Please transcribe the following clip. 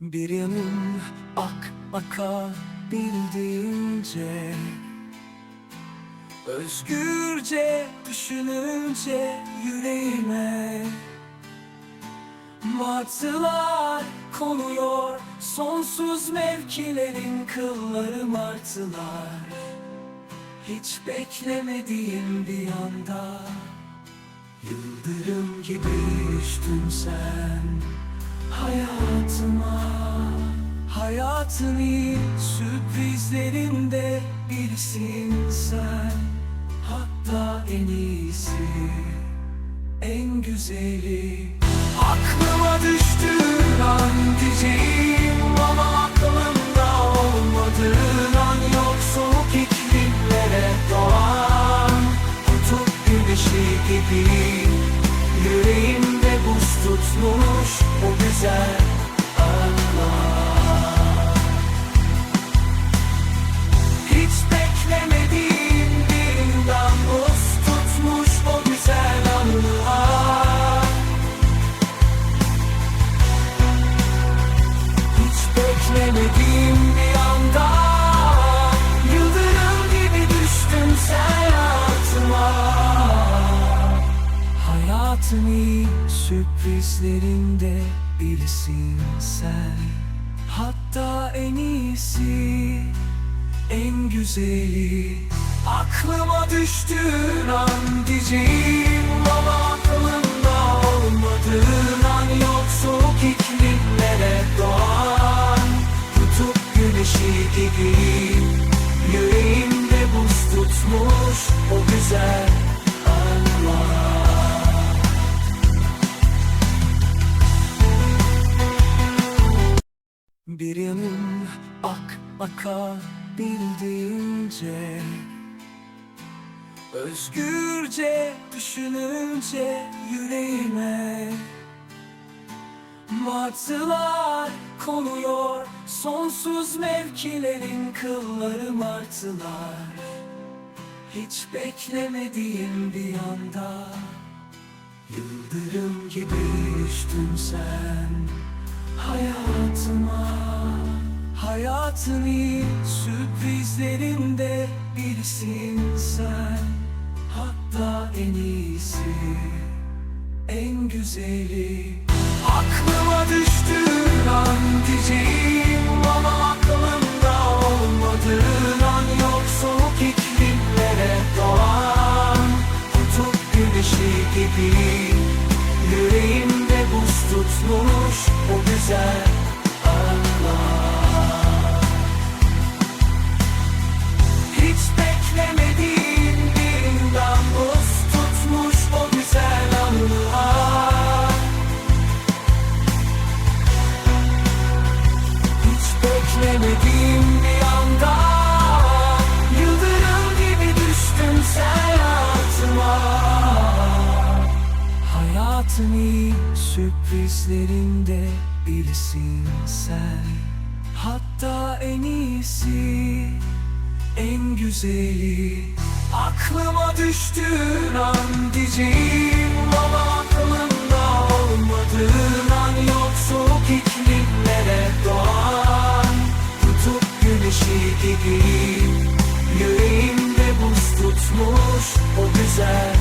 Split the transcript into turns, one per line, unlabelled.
Bir yanım ak aka Özgürce düşününce yüreğime Martılar konuyor Sonsuz mevkilerin kılları martılar. Hiç beklemediğim bir anda Yıldırım gibi düştün sen Hayatıma. Hayatın ilk sürprizlerinde birisin sen. Hatta en iyisi En güzeli. Aklıma düştüğün an diyeceğim Ama aklımda olmadığın an yok Soğuk iklimlere doğan Kutup güneşi gibi Yüreğimde buz tutmuş o güzel anlar sürprizlerinde birisin sen. Hatta en iyisi, en güzeli. Aklıma düştüğün an diyeceğim Ama aklımda olmadığın an yok iklimlere doğan Kutup güneşi gibi Yüreğimde buz tutmuş Bir yanım ak aka bildiğince Özgürce düşününce yüreğime Martılar konuyor Sonsuz mevkilerin kılları martılar. Hiç beklemediğim bir anda Yıldırım gibi düştün sen. Hayatıma Hayatın sürprizlerinde birisin sen. Hatta en iyisi En güzeli. Aklıma düştüğün an diyeceğim Ama aklımda olmadığın an yok. Soğuk iklimlere doğan Kutup güneşi gibi Yüreğimde buz tutmuş Varsın iyi sürprizlerinde birisin sen. Hatta en iyisi, en güzeli. Aklıma düştüğün an diyeceğim Ama aklımda olmadığın an yok soğuk iklimlere doğan Tutup güneşi gibi Yüreğimde buz tutmuş o güzel